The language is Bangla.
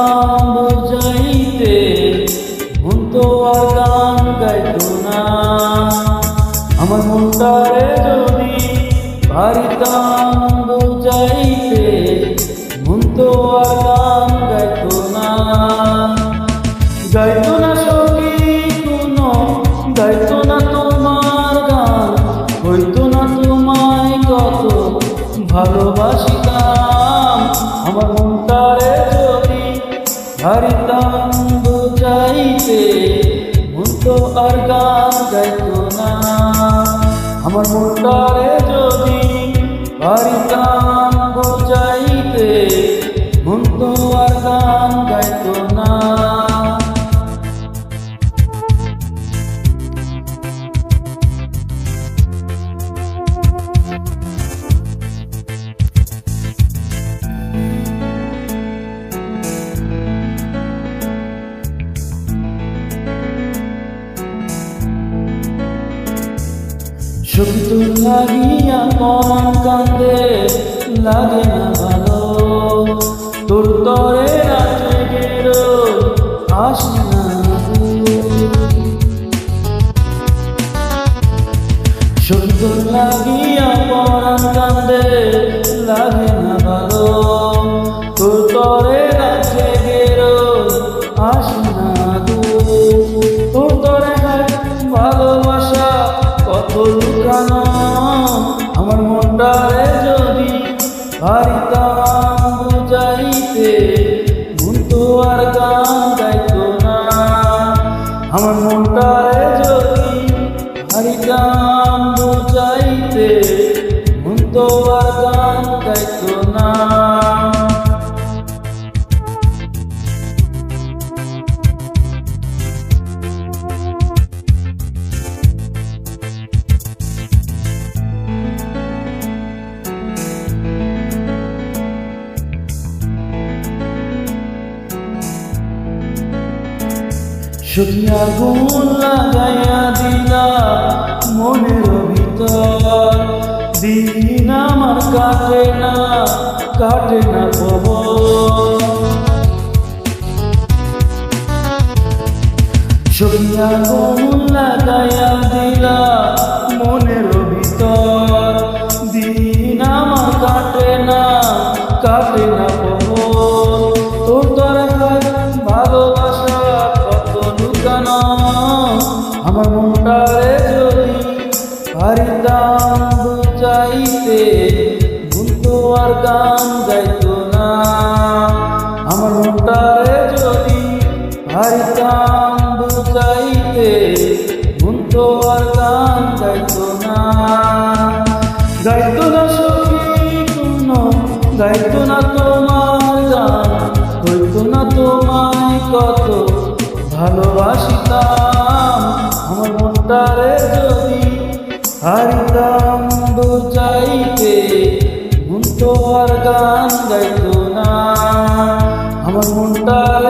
দাম চাইতে মন তো আর গান গাইত না। আমার মনটারে যদি ভারী দাম চাইতে মন তো আর গান গাইত না। গাইত না সবই কোনো, গাইত না তোমার গান, হইতো না তোমায় কত ভালোবাসিত বুঝাইতে মুক্তো আর গান গাইতো না। আমার মনটারে যদি হারিতাম শুধু লাগিয়া মন কান্দে, লাগে না ভালো। তোর তরে রাতে বেরো আসে না শুধু লাগিয়া মন কান্দে, লাগে না ভালো। তোর তরে আর গান গাইতো না আমার মনটারে যদি হারিতাম বুঝাইতে মন তো শুকিয়া গুণ লাগাইয়া দিলা মনের ভিতর। দিন আমার কাটে না কাটে না খবর। শুকিয়া গুণ লাগাইয়া দিলা মনের ভিতর। দিন আমার কাটে না কাটে না আমার মনটারে যদি হারিতাম বুঝাইতে মন তো আর গান গাইতো না। আমার মনটারে যদি হারিতাম বুঝাইতে মন তো আর গান গাইতো না। গাইতো না সখী কোনো, গাইতো না তোমার গান, হইতো না তোমায় কত ভালোবাসিতাম। আমার মনটারে যদি হারিতাম বুঝাইতে মন তো আর গান গাইতো না। আমার মনটারে